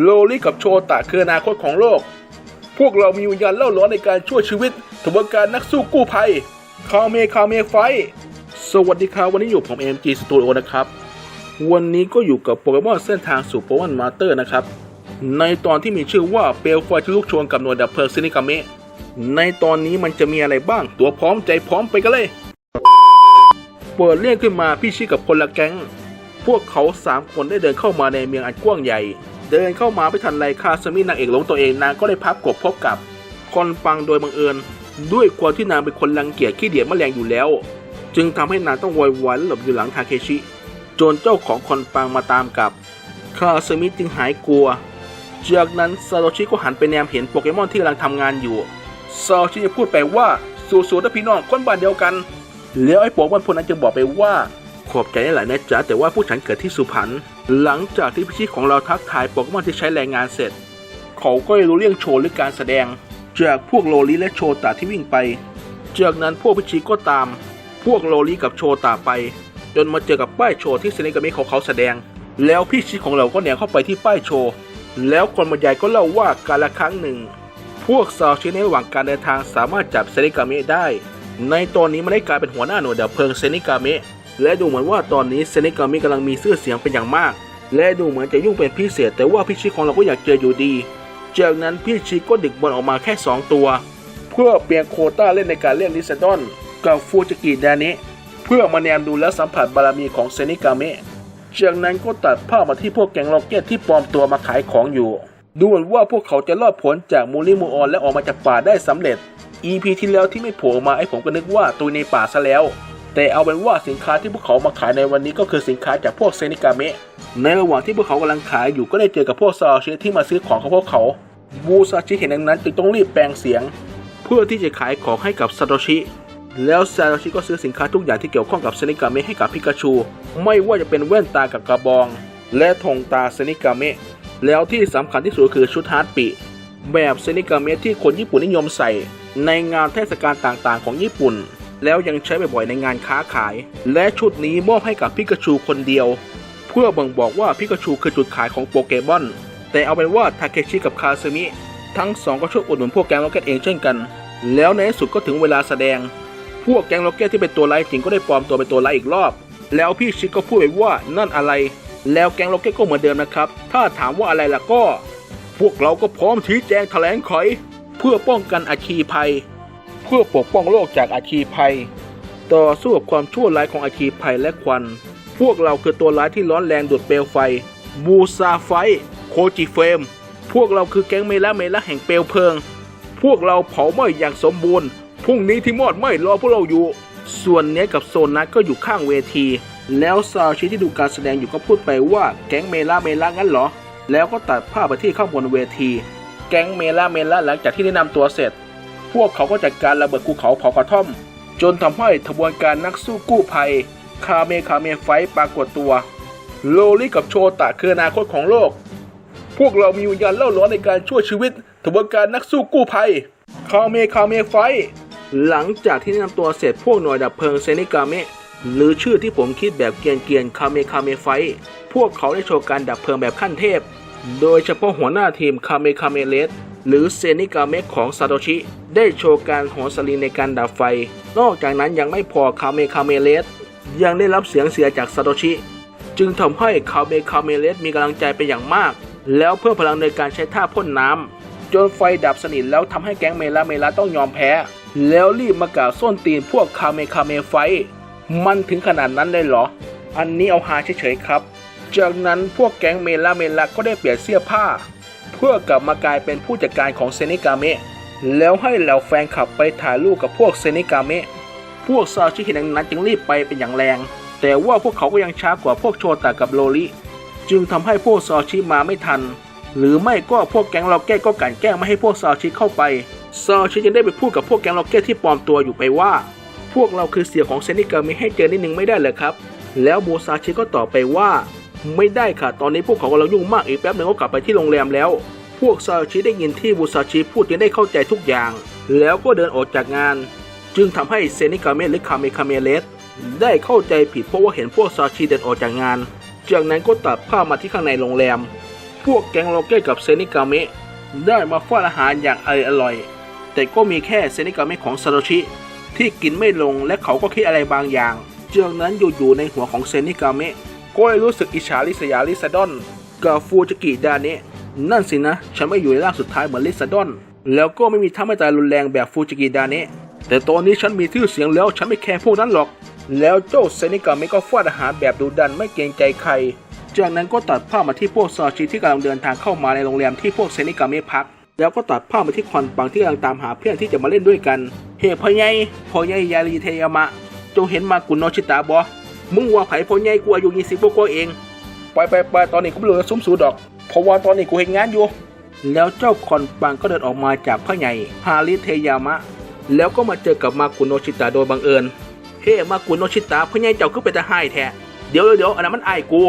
โลลิกับโชตะคืออนาคตของโลก พวกเรามีวิญญาณเล่าร้อนในการช่วยชีวิตกระบวนการนักสู้กู้ภัยคาเมคาเมไฟ สวัสดีครับวันนี้อยู่ผม MG Studio นะครับ วันนี้ก็อยู่กับโปเกมอนเส้นทางสู่โปเกมอนมาสเตอร์นะครับ ในตอนที่มีชื่อว่าเปลวไฟที่ลุกโชนกับหน่วยดับเพลิงซินิกาเมะในตอนนี้มันจะมีอะไรบ้าง ตัวพร้อมใจพร้อมไปกันเลย เปิดเรื่องขึ้นมาพี่ชิกับคนละแก๊ง พวกเขาสามคนได้เดินเข้ามาในเมืองอันกว้างใหญ่ เดินเข้ามาไม่ทันไรคาสมินางเอกหลงตัวเองนางก็ได้พับกบพบกับคอนปังโดยบังเอิญ ด้วยความที่นางเป็นคนรังเกียจขี้เดียดแมลงอยู่แล้ว จึงทำให้นางต้องโวยวายและหลบอยู่หลังทาเคชิ จนเจ้าของคอนปังมาตามกับคาสมิจึงหายกลัว จากนั้นซาโตชิก็หันไปแนมเห็นโปเกมอนที่กำลังทำงานอยู่ซาโตชิจะพูดไปว่าสู่ๆนะพี่น้องคนบ้านเดียวกันแล้วไอ้โปเกมอนพวกนั้นจึงบอกไปว่าขอบใจหลายนะจ๊ะแต่ว่าผู้ฉันเกิดที่สุพรรณ หลังจากที่พิชิตของเราทักทายโปเกมอนที่ใช้แรงงานเสร็จ เขาก็ได้รู้เรื่องโชว์หรือการแสดง จากพวกโลลิและโชตาที่วิ่งไป จากนั้นพวกพิชิตก็ตาม พวกโลลิกับโชตาไป จนมาเจอกับป้ายโชว์ที่เซนิกามิของเขาแสดง แล้วพี่ชิตของเราก็แนวเข้าไปที่ป้ายโชว์แล้วคนบรรยายก็เล่าว่าการละครั้งหนึ่ง พวกซาวชิในระหว่างการเดินทางสามารถจับเซนิกามิได้ ในตอนนี้มันได้กลายเป็นหัวหน้าหน่วยดับเพลิงเซนิกามิ และดูเหมือนว่าตอนนี้เซนิกามิกำลังมีชื่อเสียงเป็นอย่างมาก และดูเหมือนจะยุ่งเป็นพิเศษ แต่ว่าพี่ชิของเราก็อยากเจออยู่ดี จากนั้นพี่ชิก็ดึกบอลออกมาแค่ 2 ตัว เพื่อเปลี่ยนโคต้าเล่นในการเล่นลิซาดอนกับฟูจิกิดานิเพื่อมาแนมดูและสัมผัสบารมีของเซนิกามิจากนั้นก็ตัดภาพมาที่พวกแก๊งล็อกเก็ตที่ปลอมตัวมาขายของอยู่ ดูเหมือนว่าพวกเขาจะรอดผลจากมูลิมูออนและออกมาจากป่าได้สำเร็จ EP ที่แล้วที่ไม่โผล่มาไอ้ผมก็นึกว่าตุยในป่าซะแล้ว แต่เอาเป็นว่าสินค้าที่พวกเขามาขายในวันนี้ก็คือสินค้าจากพวกเซนิกาเมะ ในระหว่างที่พวกเขากำลังขายอยู่ก็ได้เจอกับพวกซาชิที่มาซื้อของของพวกเขาบูซาชิเห็นดังนั้นจึงต้องรีบแปลงเสียง เพื่อที่จะขายของให้กับซาโตชิ แล้วซาโตชิก็ซื้อสินค้าทุกอย่างที่เกี่ยวข้องกับเซนิกาเมะให้กับพิกาชู ไม่ว่าจะเป็นแว่นตากับกระบอง และธงตาเซนิกาเมะ แล้วที่สำคัญที่สุดคือชุดฮาร์ดปิแบบเซนิกาเมะที่คนญี่ปุ่นนิยมใส่ ในงานเทศกาลต่างๆ ของญี่ปุ่น แล้วยังใช้บ่อยๆในงานค้าขาย และชุดนี้มอบให้กับพิกาชูคนเดียว เพื่อบ่งบอกว่าพิกาชูคือจุดขายของโปเกมอน แต่เอาเป็นว่าทาเคชิกับคาซึมิทั้งสองก็ช่วยอุดหนุนพวกแก๊งล็อกเก็ตเองเช่นกัน แล้วในที่สุดก็ถึงเวลาแสดง พวกแก๊งล็อกเก็ตที่เป็นตัวร้ายจริงก็ได้ปลอมตัวเป็นตัวร้ายอีกรอบ แล้วพี่ชิคก็พูดไปว่านั่นอะไร แล้วแก๊งล็อกเก็ตก็เหมือนเดิมนะครับ ถ้าถามว่าอะไรล่ะก็ พวกเราก็พร้อมชี้แจงแถลงไขเพื่อป้องกันอาคีภัย เพื่อปกป้องโลกจากอาคีภัย ต่อสู้กับความชั่วร้ายของอาคีภัยและควัน พวกเราคือตัวร้ายที่ร้อนแรงดูดเปลวไฟบูซาไฟ โคจิเฟม พวกเราคือแก๊งเมล่าเมล่าแห่งเปลวเพลิง พวกเราเผาไหม้อย่างสมบูรณ์ พรุ่งนี้ที่มอดไหม้รอพวกเราอยู่ ส่วนเนี้ยกับโซนนัทก็อยู่ข้างเวที แล้วซาวชิที่ดูการแสดงอยู่ก็พูดไปว่าแก๊งเมล่าเมล่างั้นเหรอ แล้วก็ตัดภาพไปที่ข้างบนเวที แก๊งเมล่าเมล่าหลังจากที่ได้นำตัวเสร็จ พวกเขาก็จัดการระเบิดภูเขาเผากระท่อม จนทำให้ขบวนการนักสู้กู้ภัย คาเมคาเมไฟปรากฏตัว โลลิกับโชตะคืออนาคตของโลก พวกเรามีวิญญาณเล่าร้อนในการช่วยชีวิตกระบวนการนักสู้กู้ภัย คาเมคาเมไฟ หลังจากที่นำตัวเสร็จพวกหน่วยดับเพลิงเซนิกาเมะหรือชื่อที่ผมคิดแบบเกียนเกียนคาเมคาเมไฟ พวกเขาได้โชว์การดับเพลิงแบบขั้นเทพ โดยเฉพาะหัวหน้าทีมคาเมคาเมเลสหรือเซนิกาเมะของซาโตชิ ได้โชว์การโหนสลิงในการดับไฟ นอกจากนั้นยังไม่พอคาเมคาเมเลสยังได้รับเสียงเสียจากซาโตชิ จึงทำให้คาเมคาเมเลสมีกำลังใจเป็นอย่างมาก แล้วเพิ่มพลังในการใช้ท่าพ่นน้ำจนไฟดับสนิทแล้วทำให้แก๊งเมลาเมลาต้องยอมแพ้ แล้วรีบมากล่าวส้นตีนพวกคาเมคาเมไฟ มันถึงขนาดนั้นเลยเหรอ อันนี้เอาหาเฉยๆครับ จากนั้นพวกแก๊งเมลาเมลาก็ได้เปลี่ยนเสื้อผ้า เพื่อกลับมากลายเป็นผู้จัดการของเซนิกาเมะแล้วให้เหล่าแฟนคลับไปถ่ายรูปกับพวกเซนิกาเมะพวกซาชิเห็นดังนั้นจึงรีบไปเป็นอย่างแรง แต่ว่าพวกเขาก็ยังช้ากว่าพวกโชตะกับโลลิจึงทำให้พวกซาชิมาไม่ทัน หรือไม่ก็พวกแก๊งล็อกเก็ตก็กันแกล้งไม่ให้พวกซาชิเข้าไปซาชิจึงได้ไปพูดกับพวกแก๊งล็อกเก็ตที่ปลอมตัวอยู่ไปว่า พวกเราคือเสียของเซนิกามิให้เจอนิดนึงไม่ได้เลยครับ แล้วบูซาชิก็ตอบไปว่า ไม่ได้ค่ะ ตอนนี้พวกเขากำลังยุ่งมากอีกแป๊บหนึ่งก็กลับไปที่โรงแรมแล้ว พวกซาชิได้ยินที่บูซาชิพูดจึงได้เข้าใจทุกอย่าง แล้วก็เดินออกจากงาน จึงทำให้เซนิกาเมะหรือคาเมคาเมเลสได้เข้าใจผิดเพราะว่าเห็นพวกซาชิเดินออกจากงาน จากนั้นก็ตัดภาพมาที่ข้างในโรงแรม พวกแก๊งโลเกตกับเซนิกาเมะได้มาฟาดอาหารอย่างอร่อยอร่อย แต่ก็มีแค่เซนิกาเมะของซาโตชิที่กินไม่ลงและเขาก็คิดอะไรบางอย่าง จากนั้นอยู่ๆในหัวของเซนิกาเมะ ก็เลยรู้สึกอิจฉาลิษยาลิซาดอนกับฟูจิกิดาเนะนั่นสินะ ฉันไม่อยู่ในร่างสุดท้ายเหมือนลิซาดอน แล้วก็ไม่มีท่าไม่ตายรุนแรงแบบฟูจิกิดาเนะแต่ตอนนี้ฉันมีชื่อเสียงแล้วฉันไม่แคร์พวกนั้นหรอก แล้วเจ้าเซนิกาเมก็ฟาดอาหารแบบดุดันไม่เกรงใจใคร จากนั้นก็ตัดภาพมาที่พวกซาชิที่กำลังเดินทางเข้ามาในโรงแรมที่พวกเซนิกาเมพัก แล้วก็ตัดภาพมาที่คอนปังที่กำลังตามหาเพื่อนที่จะมาเล่นด้วยกัน เฮ้พ่อใหญ่พ่อใหญ่ยาลีเทยามะจงเห็นมากุนโนชิตะบอ มึงว่าไผพ่อใหญ่กูอายุยี่สิบกว่าเองไปไปไปตอนนี้กูไม่รู้จะซุ้มสูดอก เพราะว่าตอนนี้กูเห็นงานอยู่ แล้วเจ้าคอนปังก็เดินออกมาจากพ่อใหญ่ฮาริเทยามะ แล้วก็มาเจอกับมากุโนชิตะโดยบังเอิญเฮ้มากุโนชิตะพ่อใหญ่เจ้าคือเป็นตาให้แท้เดี๋ยวเดี๋ยวอันนั้นมันอายกู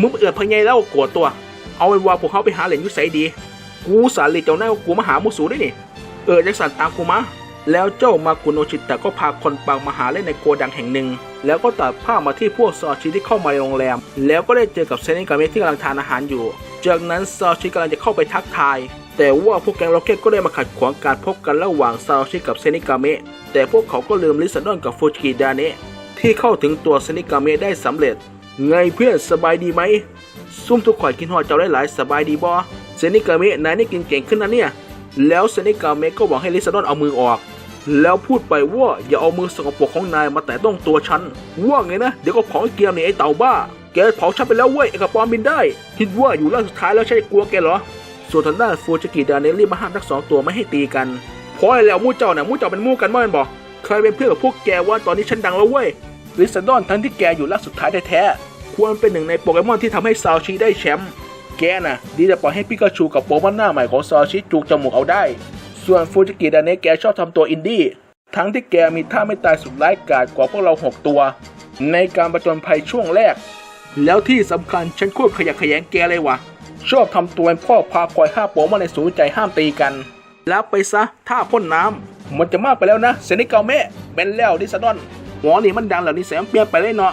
มึงไปเอือดพ่อใหญ่แล้วโกรธตัว เอาไว้ว่าพวกเขาไปหาเหรียญยุไสดี กูสาลีเจ้าหน้ากูมาหามุสูได้นี่ เออจักสันตามกูมา แล้วเจ้ามากุโนชิตะก็พาคนปังมาหาเล่นในโกดังแห่งหนึ่ง แล้วก็ตัดภาพมาที่พวกซอชิที่เข้ามาในโรงแรม แล้วก็ได้เจอกับเซนิกาเมะที่กำลังทานอาหารอยู่ จากนั้นซอชิกำลังจะเข้าไปทักทาย แต่ว่าพวกแก๊งล็อกเก็ตก็ได้มาขัดขวางการพบกันระหว่างซาชิกับเซนิกาเมะ แต่พวกเขาก็ลืมลิซาดอนกับฟูจิกิดาเนะที่เข้าถึงตัวเซนิกาเมะได้สำเร็จ ไงเพื่อนสบายดีไหม ซุ่มทุกข่อยกินหอดเจ้าได้หลายสบายดีบอเซนิกาเมะนายนี่กินเก่งขึ้นนะเนี่ย แล้วเซนิกาเมะก็หวังให้ลิซาดอนเอามือออก แล้วพูดไปว่าอย่าเอามือสกปรกของนายมาแตะต้องตัวฉัน ว่าไงนะ เดี๋ยวก็เผาไอ้เกียร์นี่ไอ้เต่าบ้า แกเผาฉันไปแล้วเว้ยไอ้กระปอมบินได้ คิดว่าอยู่ร่างสุดท้ายแล้วใช่กลัวแกเหรอ ส่วนทางด้านฟูจิกิดาเนลรีบมาห้ามทั้งสองตัวไม่ให้ตีกันเพราะอะไรแล้วมู่เจ้าน่ะมู่เจ้าเป็นมู่กันมั้งบอกเคยเป็นเพื่อนกับพวกแกว่าตอนนี้ฉันดังแล้วเว้ยลิซาดอนทั้งที่แกอยู่ร่างสุดท้ายแท้ๆควรเป็นหนึ่งในโปเกมอนที่ทำให้ซาวชิได้แชมป์แกน่ะ ดีจะปล่อยให้ปิกาชูกับโปเกมอนหน้าใหม่ของซาวชิจูกจมูกเอาได้ ส่วนฟูจิกิดาเนะแกชอบทำตัวอินดี้ทั้งที่แกมีท่าไม่ตายสุดร้ายกาจกว่าพวกเราหกตัว ในการประจนภัยช่วงแรก แล้วที่สำคัญฉันโคตรขยะแขยงแกเลยวะชอบทำตัวเป็นพ่อพาคอยห้าโปมาในศูนย์ใจห้ามตีกัน แล้วไปซะท่าพ่นน้ำมันจะมากไปแล้วนะเซนิเกาเมะเป็นแล้วดิซาดอนหัวนี่มันดังแล้วนี่แสมเปลี่ยนไปเลยเนาะ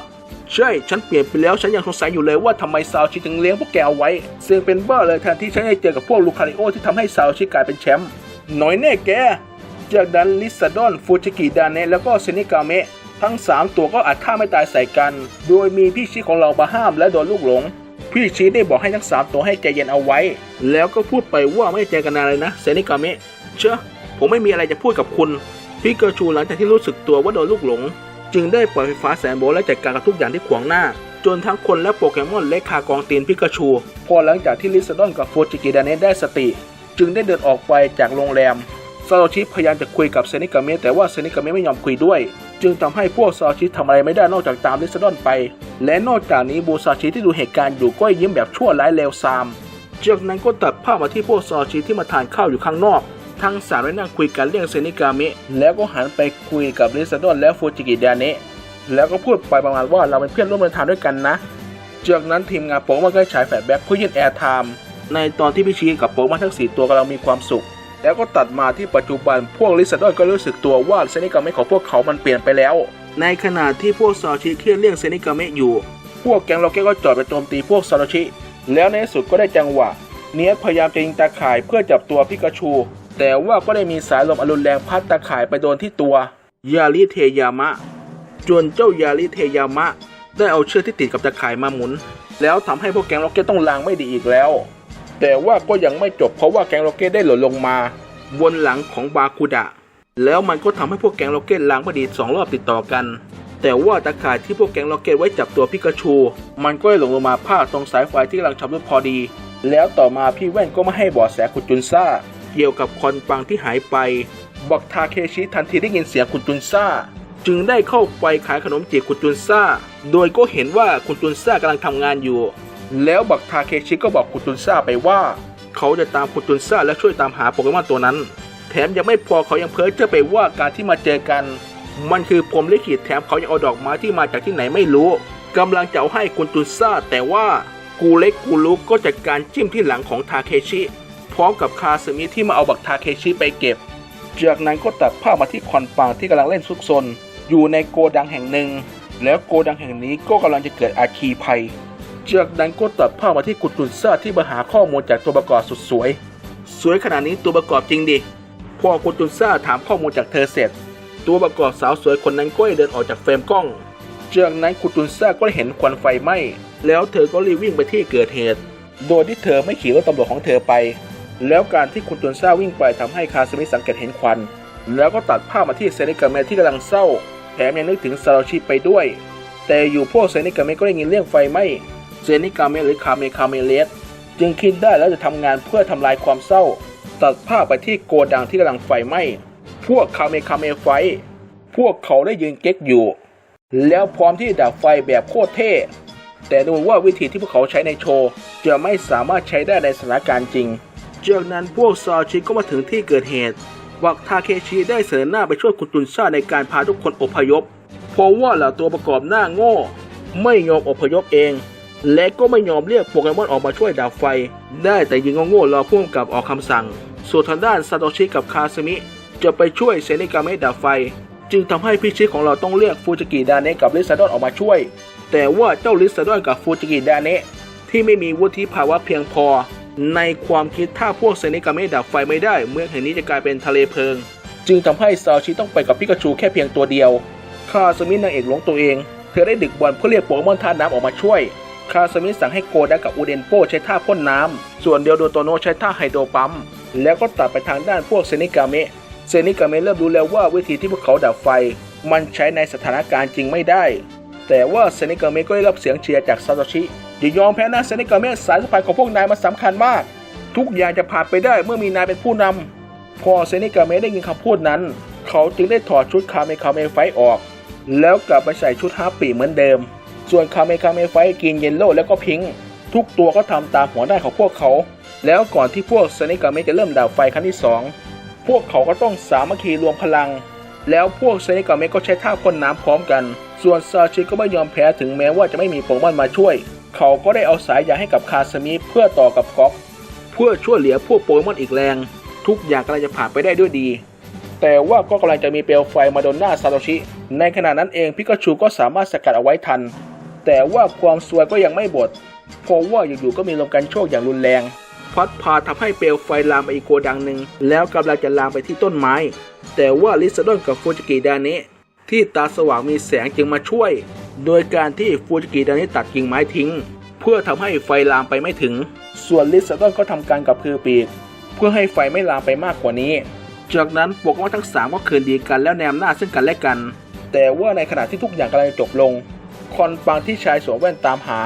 ใช่ฉันเปลี่ยนไปแล้วฉันยังสงสัยอยู่เลยว่าทำไมซาวชิถึงเลี้ยงพวกแกเอาไว้ซึ่งเป็นบ้าเลยแทนที่ฉันจะเจอกับพวกลูคาริโอที่ทำให้ซาวชิกลายเป็นแชมป์ หน่อยแน่แก จากนั้นลิซาดอนฟูจิกิดานเนะแล้วก็เซนิกาเมะทั้ง 3 ตัวก็อัดท่าไม่ตายใส่กัน โดยมีพี่ชี้ของเรามาห้ามและโดนลูกหลง พี่ชี้ได้บอกให้ทั้ง 3 ตัวให้ใจเย็นเอาไว้ แล้วก็พูดไปว่าไม่เจอกันนานเลยนะเซนิกาเมะเชื่อผมไม่มีอะไรจะพูดกับคุณพิกาชูหลังจากที่รู้สึกตัวว่าโดนลูกหลง จึงได้ปล่อยไฟฟ้าแสนโวลต์และจัดการกับทุกอย่างที่ขวางหน้า จนทั้งคนและโปเกมอนเล็กคากองตีนพิกาชู พอหลังจากที่ลิซาดอนกับฟูจิกิดานเนได้สติ จึงได้เดินออกไปจากโรงแรมซาโตชิพยายามจะคุยกับเซนิกาเมะแต่ว่าเซนิกาเมะไม่ยอมคุยด้วย จึงทำให้พวกซาโตชิทำอะไรไม่ได้นอกจากตามลิซาดอนไป และนอกจากนี้บูซาชิที่ดูเหตุการณ์อยู่ก็ยิ้มแบบชั่วร้ายเลวทรามจากนั้นก็ตัดภาพมาที่พวกซาโตชิที่มาทานข้าวอยู่ข้างนอก ทั้งสามได้นั่งคุยกันเรื่องเซนิกาเมะแล้วก็หันไปคุยกับลิซาดอนและฟูจิกิดาเนะแล้วก็พูดไปประมาณว่าเราเป็นเพื่อนร่วมเดินทางด้วยกันนะจากนั้นทีมงานโป๊มันก็ได้ฉายแฟลชแบ็กเพื่อยื่นแอร์ไทม์ ในตอนที่พี่ชีกับโป๊กมันทั้งสี่ตัวกำลังมีความสุข แล้วก็ตัดมาที่ปัจจุบันพวกลิซาดอนก็รู้สึกตัวว่าเซนิกาเมะของพวกเขามันเปลี่ยนไปแล้ว ในขณะที่พวกซาโตชิเครียดเรื่องเซนิกาเมะอยู่ พวกแก๊งล็อกเก็ตก็จอดไปโจมตีพวกซาโตชิ แล้วในที่สุดก็ได้จังหวะ เนียสพยายามจะยิงตาข่ายเพื่อจับตัวพิกาชู แต่ว่าก็ได้มีสายลมอรุณแรงพัดตาข่ายไปโดนที่ตัวยาริเทยามะ จนเจ้ายาริเทยามะ ได้เอาเชือกที่ติดกับตะข่ายมาหมุน แล้วทำให้พวกแก๊งล็อกเก็ตต้องลางไม่ดีอีกแล้ว แต่ว่าก็ยังไม่จบเพราะว่าแก๊งล็อกเก็ตได้หล่นลงมา บนหลังของบาคูดะ แล้วมันก็ทำให้พวกแก๊งล็อกเก็ตล้างไม่ดีสองรอบติดต่อกัน แต่ว่าตะข่ายที่พวกแก๊งล็อกเก็ตไว้จับตัวพิกาชู มันก็ได้หลงลงมาพาดตรงสายไฟที่กำลังชำรุดพอดี แล้วต่อมาพี่แว่นก็ไม่ให้บาะแสคุณจุนซ่า เกี่ยวกับคอนปังที่หายไปบอกทาเคชิทันทีได้ยินเสียงคุณจุนซ่าจึงได้เข้าไปขายขนมจีบคุณจุนซ่า โดยก็เห็นว่าคุณจุนซ่ากำลังทำงานอยู่ แล้วบักทาเคชิก็บอกคุณจุนซ่าไปว่า เขาจะตามคุณจุนซ่าและช่วยตามหาโปเกมอนตัวนั้น แถมยังไม่พอเขายังเพ้อเจ้อไปว่าการที่มาเจอกัน มันคือพรมลิขิตแถมเขายังเอาดอกไม้ที่มาจากที่ไหนไม่รู้กำลังจะเอาให้คุณจุนซ่า แต่ว่ากูเล็กกูลุกก็จัดการจิ้มที่หลังของทาเคชิพร้อมกับคาซึมิที่มาเอาบักทาเคชิไปเก็บ จากนั้นก็ตัดภาพมาที่คอนปังที่กำลังเล่นซุกซนอยู่ในโกดังแห่งหนึ่ง แล้วโกดังแห่งนี้ก็กำลังจะเกิดอาคีภัย จากนั้นก็ตัดภาพมาที่กุตุนซ่าที่มาหาข้อมูลจากตัวประกอบสุดสวย สวยขนาดนี้ตัวประกอบจริงดิ พอกุตุนซ่าถามข้อมูลจากเธอเสร็จ ตัวประกอบสาวสวยคนนั้นก็เดินออกจากเฟรมกล้อง จากนั้นกุตุนซ่าก็เห็นควันไฟไหม้ แล้วเธอก็รีบวิ่งไปที่เกิดเหตุ โดยที่เธอไม่ขี่รถตำรวจของเธอไป แล้วการที่กุตุนซ่าวิ่งไปทำให้คาสมิสังเกตเห็นควัน แล้วก็ตัดภาพมาที่เซนิกาเมที่กำลังเศร้า แถมยังนึกถึงซาโรชิไปด้วยแต่อยู่พวกเซนิกาเมก็ได้ยินเรื่องไฟไหม้ เซนิกาเมหรือคาเมคาเมเลสจึงคิดได้แล้วจะทำงานเพื่อทำลายความเศร้า ตัดภาพไปที่โกดังที่กำลังไฟไหม้พวกคาเมคาเมไฟ พวกเขาได้ยืนเก๊กอยู่ แล้วพร้อมที่ดับไฟแบบโคตรเท่ แต่ดูว่าวิธีที่พวกเขาใช้ในโชว์จะไม่สามารถใช้ได้ในสถานการณ์จริงจากนั้นพวกซาชิก็มาถึงที่เกิดเหตุวักทาเคชิได้เสนอหน้าไปช่วยคุณตุนซ่าในการพาทุกคนอพยพ เพราะว่าเหล่าตัวประกอบหน้าโง่ ไม่ยอมอพยพเอง และก็ไม่ยอมเรียกโปเกมอนออกมาช่วยดับไฟ ได้แต่ยิงโง่ๆรอพ่วงกับออกคำสั่ง ส่วนทางด้านซาโตชิกับคาสมิ จะไปช่วยเซนิกาเมะดับไฟ จึงทำให้พี่ชิของเราต้องเรียกฟูจิกิดาเนะกับลิซาดอนออกมาช่วย แต่ว่าเจ้าลิซาดอนกับฟูจิกิดาเนะที่ไม่มีวุฒิภาวะเพียงพอ ในความคิดถ้าพวกเซนิกาเมะดับไฟไม่ได้เมืองแห่งนี้จะกลายเป็นทะเลเพลิง จึงทำให้ซาชิต้องไปกับปิกาจูแค่เพียงตัวเดียวคาสมินางเอกหลงตัวเอง เธอได้ดึกบอลเพื่อเรียกโปเกมอนท่าน้ำออกมาช่วย คาสมิสั่งให้โกดะกับอูเดนโปใช้ท่าพ่นน้ำส่วนเดียวโดโตโนใช้ท่าไฮโดรปั๊ม แล้วก็ตัดไปทางด้านพวกเซนิกาเมะ เซนิกาเมะเริ่มรู้แล้วว่าวิธีที่พวกเขาดับไฟ มันใช้ในสถานการณ์จริงไม่ได้ แต่ว่าเซนิกาเมะก็ได้รับเสียงเชียร์จากซาโตชิอย่ายอมแพ้นะเซนิกาเมะสายสะพายของพวกนายมันสำคัญมาก ทุกอย่างจะผ่านไปได้เมื่อมีนายเป็นผู้นำพอเซนิกาเมะได้ยินคำพูดนั้น เขาจึงได้ถอดชุดคาเมคาเมไฟออก แล้วกลับไปใส่ชุดฮาร์ปปีเหมือนเดิม ส่วนคาเมคาเมไฟกินเยลโล่แล้วก็พิงค์ทุกตัวก็ทำตามหัวหน้าของพวกเขา แล้วก่อนที่พวกเซนิกาเมจะเริ่มดับไฟครั้งที่สองพวกเขาก็ต้องสามัคคีรวมพลัง แล้วพวกเซนิกาเมก็ใช้ท่าพ่นน้ำพร้อมกัน ส่วนซาชิก็ไม่ยอมแพ้ถึงแม้ว่าจะไม่มีโปเกมอนมาช่วย เขาก็ได้เอาสายยางให้กับคาสมิเพื่อต่อกับก๊อกเพื่อช่วยเหลือพวกโปเกมอนอีกแรง ทุกอย่างกำลังจะผ่านไปได้ด้วยดี แต่ว่าก็กำลังจะมีเปลวไฟมาโดนหน้าซาโตชิ ในขณะนั้นเองพิกาชูก็สามารถสกัดเอาไว้ทัน แต่ว่าความซวยก็ยังไม่บดเพราะว่าอยู่ๆก็มีลมกันโชคอย่างรุนแรง พัดพาทำให้เปลวไฟลามไปอีกโกดังหนึ่งแล้วกำลังจะลามไปที่ต้นไม้ แต่ว่าลิซาดอนกับฟูจิกิดาเนะที่ตาสว่างมีแสงจึงมาช่วย โดยการที่ฟูจิกิดาเนะตัดกิ่งไม้ทิ้ง เพื่อทำให้ไฟลามไปไม่ถึง ส่วนลิซาดอนก็ทำการกับพือปีก เพื่อให้ไฟไม่ลามไปมากกว่านี้ จากนั้นโปเกมอนทั้งสามก็คืนดีกันแล้วแนมหน้าซึ่งกันและกัน แต่ว่าในขณะที่ทุกอย่างกำลังจบลง อนปังที่ชายสวมแว่นตามหา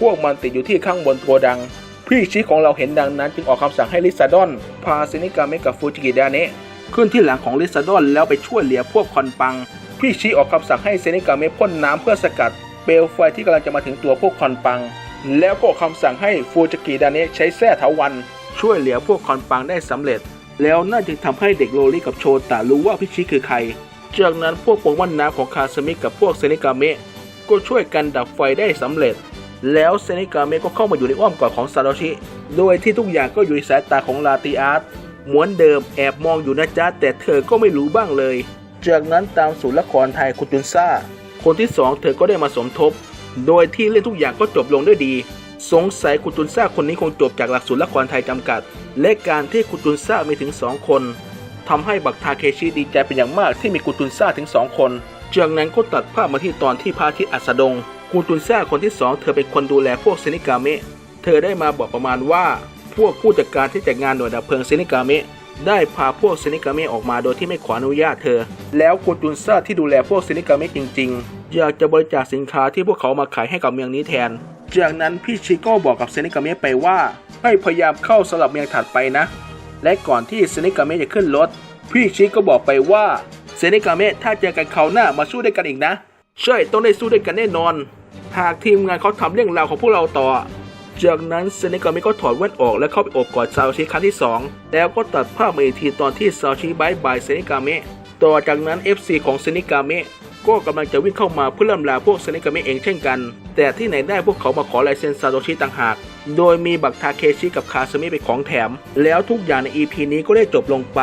พวกมันติดอยู่ที่ข้างบนโกดัง พี่ชิของเราเห็นดังนั้นจึงออกคำสั่งให้ลิซาดอน พาซินิกาเมกับฟูจิกิดาเนะขึ้นที่หลังของลิซาดอนแล้วไปช่วยเหลือพวกคอนปัง พี่ชิออกคำสั่งให้เซนิกาเมพ่นน้ำเพื่อสกัด เปลวไฟที่กำลังจะมาถึงตัวพวกคอนปัง แล้วก็ออกคำสั่งให้ฟูจิกิดาเนะใช้แส้เถาวัน ช่วยเหลือพวกคอนปังได้สำเร็จ แล้วนั่นจึงทำให้เด็กโรลิกับโชตะรู้ว่าพี่ชิคือใครจากนั้นพวกโปเกมอนน้ำของคาสมิกับพวกเซนิกาเมะ ก็ช่วยกันดับไฟได้สำเร็จ แล้วเซนิกาเมก็เข้ามาอยู่ในอ้อมกอดของซาโตชิ โดยที่ทุกอย่างก็อยู่ในสายตาของลาติอาร์ตเหมือนเดิมแอบมองอยู่นะจ๊ะแต่เธอก็ไม่รู้บ้างเลย จากนั้นตามสู่ละครไทยคุตุนซ่า คนที่สองเธอก็ได้มาสมทบ โดยที่เรื่องทุกอย่างก็จบลงด้วยดี สงสัยคุตุนซ่าคนนี้คงจบจากหลักสูตรละครไทยจำกัด และการที่คุตุนซ่ามีถึงสองคนทำให้บักทาเคชิดีใจเป็นอย่างมากที่มีคุตุนซ่าถึงสองคน จากนั้นก็ตัดภาพมาที่ตอนที่พระอาทิตย์อัสดงคุตุนซ่าคนที่สองเธอเป็นคนดูแลพวกเซนิกาเมะ เธอได้มาบอกประมาณว่า พวกผู้จัดการที่จัดงานหน่วยดับเพลิงเซนิกาเมะได้พาพวกเซนิกาเมะออกมาโดยที่ไม่ขออนุญาตเธอ แล้วคุณตุนซ่าที่ดูแลพวกเซนิกาเมะจริง ๆ อยากจะบริจาคสินค้าที่พวกเขามาขายให้กับเมืองนี้แทน จากนั้นพี่ชิโก้บอกกับเซนิกาเมะไปว่า ให้พยายามเข้าสลับเมืองถัดไปนะ และก่อนที่เซนิกาเมะจะขึ้นรถ พี่ชิก็บอกไปว่า เซนิกาเมะถ้าเจอกันเขาหน้ามาสู้ด้วยกันอีกนะ ใช่ต้องได้สู้ด้วยกันแน่นอน หากทีมงานเขาทำเรื่องราวของพวกเราต่อ จากนั้นเซนิกามิก็ถอดแว่นออกและเข้าไปโอบกอดซาโอชิครั้งที่ 2 แล้วก็ตัดภาพมาอีกทีตอนที่ซาโอชิบายบายเซนิกามิต่อจากนั้น FC ของเซนิกามิก็กำลังจะวิ่งเข้ามาเพื่อเริ่มลาพวกเซนิกามิเองเช่นกัน แต่ที่ไหนได้พวกเขามาขอลายเซ็นซาโตชิต่างหาก โดยมีบักทาเคชิกับคาสมิเป็นของแถม แล้วทุกอย่างใน EP นี้ก็ได้จบลงไป